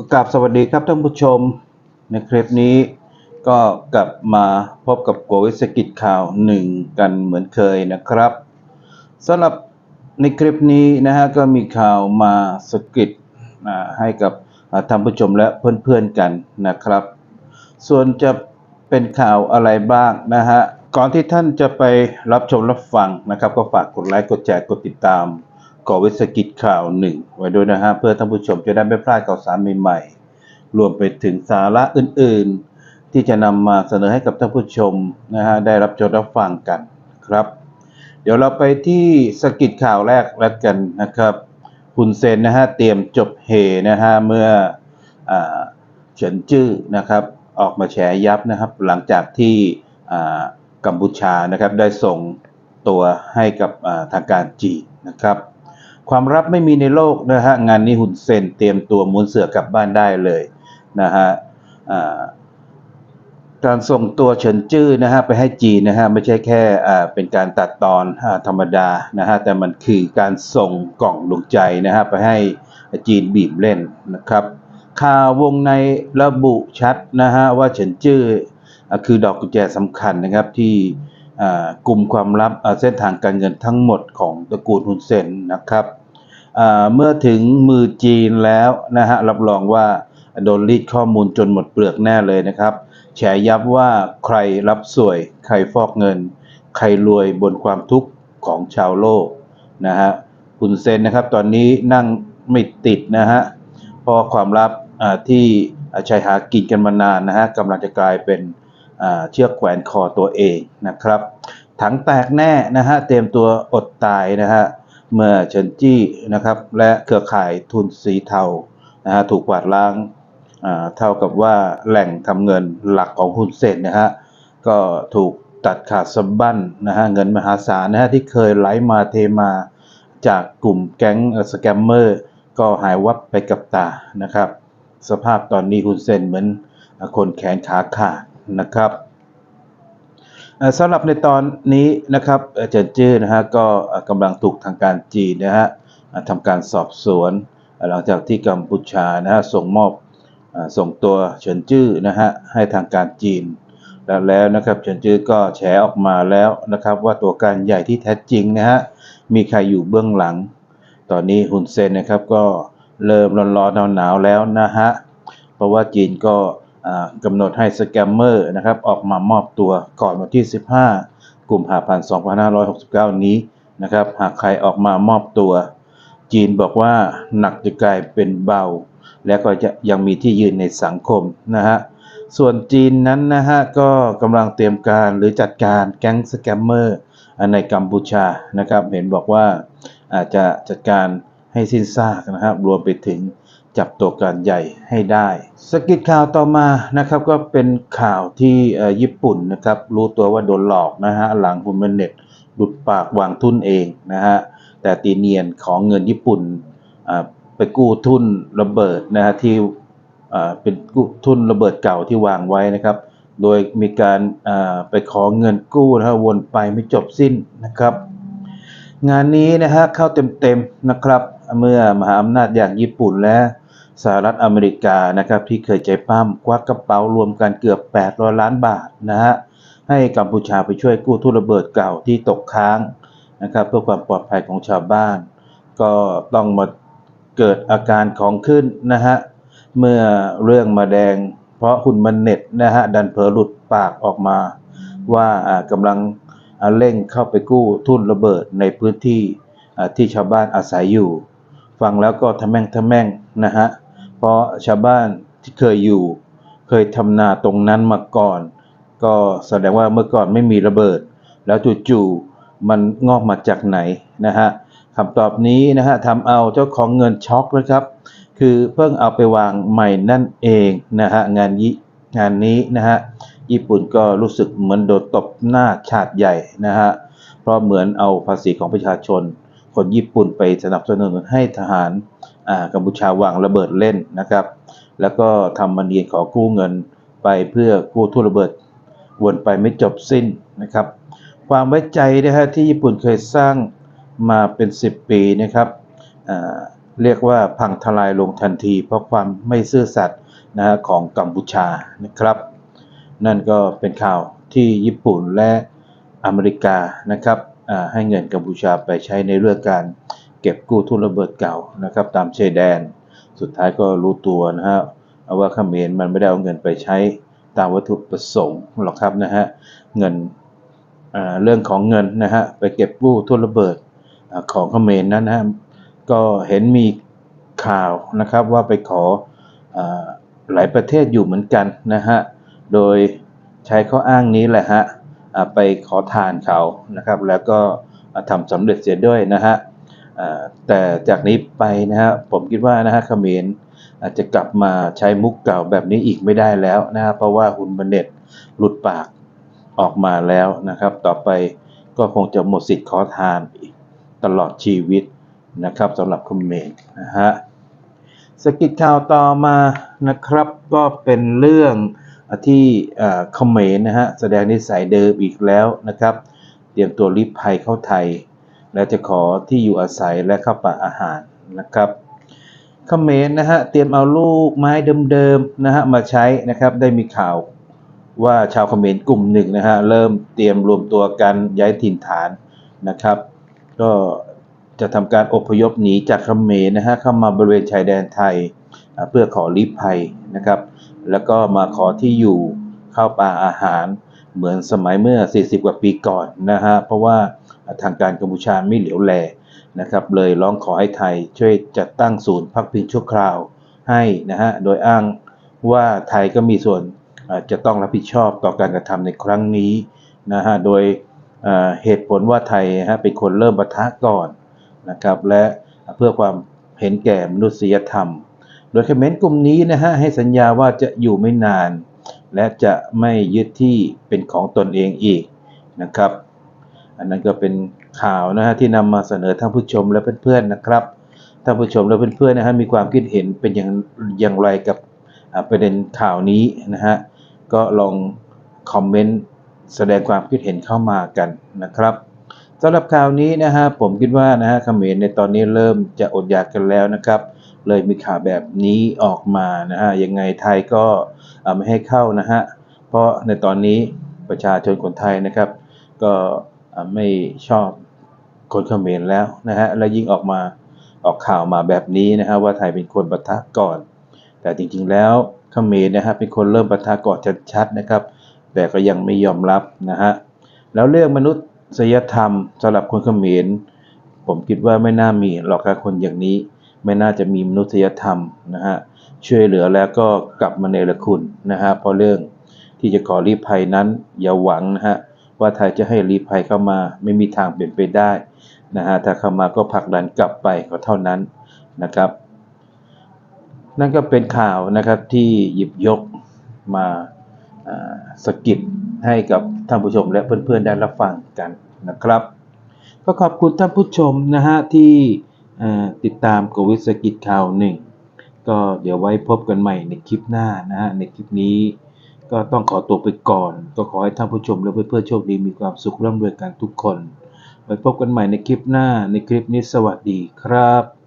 ก็กราบสวัสดีครับท่านผู้ชมในคลิปนี้ก็กลับมาพบกับโกวิสกิจข่าวหนึ่งกันเหมือนเคยนะครับสำหรับในคลิปนี้นะฮะก็มีข่าวมาสกิดให้กับท่านผู้ชมและเพื่อนๆกันนะครับ ส่วนจะเป็นข่าวอะไรบ้างนะฮะก่อนที่ท่านจะไปรับชมรับฟังนะครับ ก็ฝากกดไลค์กดแชร์กดติดตาม ก่อวิสกิจข่าวหนึ่งไว้ด้วยนะฮะเพื่อท่านผู้ชมจะได้ไม่พลาดข่าวสารใหม่ๆ รวมไปถึงสาระอื่นๆ ที่จะนำมาเสนอให้กับท่านผู้ชมนะฮะได้รับชมรับฟังกันครับ เดี๋ยวเราไปที่สกิดข่าวแรกแล้วกันนะครับคุณเซนนะฮะเตรียมจบเฮนะฮะเมื่ออเฉินจื้อนะครับออกมาแฉยับนะครับ หลังจากที่กัมพูชานะครับได้ส่งตัวให้กับทางการจีนนะครับ ความลับไม่มีในโลกนะฮะงานนี้หุ่นเซนเตรียมตัวหมุนเสือกลับบ้านได้เลยนะฮะการส่งตัวเฉินจื้อนะฮะไปให้จีนนะฮะไม่ใช่แค่เป็นการตัดตอนอธรรมดานะฮะแต่มันคือการส่งกล่องดวงใจนะฮะไปให้จีนบีบเล่นนะครับข่าววงในระบุชัดนะฮะว่าเฉินจื้อคือดอกกุญแจสำคัญนะครับที่กลุ่มความลับเส้นทางการเงินทั้งหมดของตระกูลฮุนเซนนะครับ เมื่อถึงมือจีนแล้วนะฮะรับรองว่าโดนรีดข้อมูลจนหมดเปลือกแน่เลยนะครับ แฉยับว่าใครรับสวย ใครฟอกเงิน ใครรวยบนความทุกข์ของชาวโลกนะฮะคุณเซนนะครับตอนนี้นั่งไม่ติดนะฮะเพราะความลับที่ใช้หากินกันมานานนะฮะกำลังจะกลายเป็นเชือกแขวนคอตัวเองนะครับ ถังแตกแน่นะฮะเตรียมตัวอดตายนะฮะ เมื่อเฉินจี้นะครับและเครือข่ายทุนสีเทานะฮะถูกกวาดล้างเท่ากับว่าแหล่งทำเงินหลักของหุ้นเซนนะฮะก็ถูกตัดขาดสะบั้นนะฮะเงินมหาศาลนะฮะที่เคยไหลมาเทมาจากกลุ่มแก๊งสแกมเมอร์ก็หายวับไปกับตานะครับ สภาพตอนนี้หุ้นเซนเหมือนคนแขนขาขาดนะครับ สำหรับในตอนนี้นะครับเจินจื้อนะฮะก็กำลังถูกทางการจีนนะฮะทำการสอบสวน หลังจากที่กัมพูชานะฮะส่งมอบส่งตัวเฉินจื้อนะฮะให้ทางการจีน แล้วแล้วนะครับเฉินจื้อก็แฉออกมาแล้วนะครับ ว่าตัวการใหญ่ที่แท้จริงนะฮะมีใครอยู่เบื้องหลัง ตอนนี้ฮุนเซนนะครับก็เริ่มร้อนๆหนาวๆแล้วนะฮะเพราะว่าจีนก็ กำหนดให้สแกมเมอร์นะครับออกมามอบตัวก่อนวันที่ 15กุมภาพันธ์ 2569 นี้นะครับหากใครออกมามอบตัว จีนบอกว่าหนักจะกลายเป็นเบา และก็จะยังมีที่ยืนในสังคมนะฮะส่วนจีนนั้นนะฮะก็กำลังเตรียมการหรือจัดการแก๊งสแกมเมอร์ในกัมพูชานะครับเห็นบอกว่าอาจจะจัดการให้สิ้นซากนะครับรวมไปถึง จับตัวการใหญ่ให้ได้สกิดข่าวต่อมานะครับก็เป็นข่าวที่ญี่ปุ่นนะครับรู้ตัวว่าโดนหลอกนะฮะหลังคุณเมนเน็ตหลุดปากวางทุนเองนะฮะแต่ตีเนียนของเงินญี่ปุ่นไปกู้ทุนระเบิดนะฮะที่เป็นกู้ทุนระเบิดเก่าที่วางไว้นะครับ โดยมีการไปขอเงินกู้นะฮะวนไปไม่จบสิ้นนะครับ งานนี้นะฮะเข้าเต็มๆนะครับ เมื่อมหาอำนาจอย่างญี่ปุ่นและ สหรัฐอเมริกานะครับที่เคยใจปั้มควักกระเป๋ารวมกันเกือบ 800 ล้านบาทนะฮะให้กัมพูชาไปช่วยกู้ทุนระเบิดเก่าที่ตกค้างนะครับเพื่อความปลอดภัยของชาวบ้าน ก็ต้องมาเกิดอาการของขึ้นนะฮะเมื่อเรื่องมาแดง เพราะหุ่นมันเน็ตนะฮะดันเผลอหลุดปากออกมา ว่ากำลังเร่งเข้าไปกู้ทุนระเบิดในพื้นที่ที่ชาวบ้านอาศัยอยู่ ฟังแล้วก็ทะแม่งทะแม่งนะฮะ เพราะชาวบ้านที่เคยอยู่ เคยทำนาตรงนั้นมาก่อน ก็แสดงว่าเมื่อก่อนไม่มีระเบิด แล้วจู่ๆมันงอกมาจากไหนนะฮะคำตอบนี้นะฮะทำเอาเจ้าของเงินช็อกนะครับ คือเพิ่งเอาไปวางใหม่นั่นเองนะฮะงานยิงานนี้นะฮะญี่ปุ่นก็รู้สึกเหมือนโดนตบหน้าชาติใหญ่นะฮะเพราะเหมือนเอาภาษีของประชาชน คนญี่ปุ่นไปสนับสนุนให้ทหาร กัมพูชาวางระเบิดเล่นนะครับ แล้วก็ทำมันเนียนขอกู้เงินไปเพื่อกู้ทุนระเบิดวนไปไม่จบสิ้นนะครับ ความไว้ใจนะฮะที่ญี่ปุ่นเคยสร้างมาเป็น 10 ปีนะครับเรียกว่าพังทลายลงทันที เพราะความไม่ซื่อสัตย์นะฮะของกัมพูชานะครับ นั่นก็เป็นข่าวที่ญี่ปุ่นและอเมริกานะครับให้เงินกัมพูชาไปใช้ในเรื่องการ เก็บกู้ทุนระเบิดเก่านะครับตามชายแดน สุดท้ายก็รู้ตัวนะฮะเอาว่าเขมรมันไม่ได้เอาเงินไปใช้ตามวัตถุประสงค์หรอกครับนะฮะเงินเรื่องของเงินนะฮะไปเก็บกู้ทุนระเบิดอของเขมรนั้นนะฮะก็เห็นมีข่าวนะครับว่าไปขออหลายประเทศอยู่เหมือนกันนะฮะโดยใช้ข้ออ้างนี้แหละฮะไปขอทานเขานะครับ แล้วก็ทำสำเร็จเสียด้วยนะฮะ แต่จากนี้ไปนะฮะผมคิดว่านะฮะเขมรอาจจะกลับมาใช้มุกเก่าแบบนี้อีกไม่ได้แล้วนะฮะเพราะว่าฮุนบันเน็ตหลุดปากออกมาแล้วนะครับ ต่อไปก็คงจะหมดสิทธิ์ขอทานตลอดชีวิตนะครับสำหรับเขมรนะฮะสกิดข่าวต่อมานะครับ ก็เป็นเรื่องที่เขมรนะฮะแสดงนิสัยเดิมอีกแล้วนะครับ เตรียมตัวรีบภัยเข้าไทย และจะขอที่อยู่อาศัยและข้าวปลาอาหารนะครับเขมรนะฮะเตรียมเอาลูกไม้เดิมๆนะฮะมาใช้นะครับได้มีข่าวว่าชาวเขมรกลุ่มหนึ่งนะฮะเริ่มเตรียมรวมตัวกันย้ายถิ่นฐานนะครับ ก็จะทำการอพยพหนีจากเขมรนะฮะเข้ามาบริเวณชายแดนไทยเพื่อขอลี้ภัยนะครับ แล้วก็มาขอที่อยู่ข้าวปลาอาหาร เหมือนสมัยเมื่อ 40 กว่าปีก่อนนะฮะเพราะว่าทางการกัมพูชาไม่เหลียวแลนะครับเลยร้องขอให้ไทยช่วยจัดตั้งศูนย์พักพิงชั่วคราวให้นะฮะโดยอ้างว่าไทยก็มีส่วนจะต้องรับผิดชอบต่อการกระทำในครั้งนี้นะฮะโดยเหตุผลว่าไทยนะฮะเป็นคนเริ่มปะทะก่อนนะครับและเพื่อความเห็นแก่มนุษยธรรม โดยเขมรกลุ่มนี้นะฮะให้สัญญาว่าจะอยู่ไม่นาน และจะไม่ยึดที่เป็นของตนเองอีกนะครับ อันนั้นก็เป็นข่าวนะฮะที่นำมาเสนอท่านผู้ชมและเพื่อนๆนะครับท่านผู้ชมและเพื่อนๆนะฮะมีความคิดเห็นเป็นอย่างอย่างไรกับประเด็นข่าวนี้นะฮะก็ลองคอมเมนต์แสดงความคิดเห็นเข้ามากันนะครับสำหรับข่าวนี้นะฮะผมคิดว่านะฮะเขมรในตอนนี้เริ่มจะอดอยากกันแล้วนะครับ เลยมีข่าวแบบนี้ออกมานะฮะยังไงไทยก็ไม่ให้เข้านะฮะเพราะในตอนนี้ประชาชนคนไทยนะครับ ก็ไม่ชอบคนเขมรแล้วนะฮะและยิ่งออกมาออกข่าวมาแบบนี้นะฮะว่าไทยเป็นคนปะทะก่อน แต่จริงๆแล้วเขมรนะฮะเป็นคนเริ่มปะทะก่อนชัดๆนะครับ แต่ก็ยังไม่ยอมรับนะฮะแล้วเรื่องมนุษยธรรมสำหรับคนเขมรผมคิดว่าไม่น่ามีหรอกครับคนอย่างนี้ ไม่น่าจะมีมนุษยธรรมนะฮะช่วยเหลือแล้วก็กลับมาเนรคุณนะฮะเพราะเรื่องที่จะขอรีภัยนั้นอย่าหวังนะฮะว่าไทยจะให้รีภัยเข้ามาไม่มีทางเป็นไปได้นะฮะถ้าเข้ามาก็ผลักดันกลับไปก็เท่านั้นนะครับ นั่นก็เป็นข่าวนะครับที่หยิบยกมาสกิดให้กับท่านผู้ชมและเพื่อนๆได้รับฟังกันนะครับ ก็ขอบคุณท่านผู้ชมนะฮะที่ ติดตามโกวิทสกิจข่าวหนึ่งก็เดี๋ยวไว้พบกันใหม่ในคลิปหน้านะฮะในคลิปนี้ ก็ต้องขอตัวไปก่อน ก็ขอให้ท่านผู้ชมและเพื่อนๆโชคดีมีความสุขร่ำรวยกันทุกคน ไว้พบกันใหม่ในคลิปหน้าในคลิปนี้สวัสดีครับ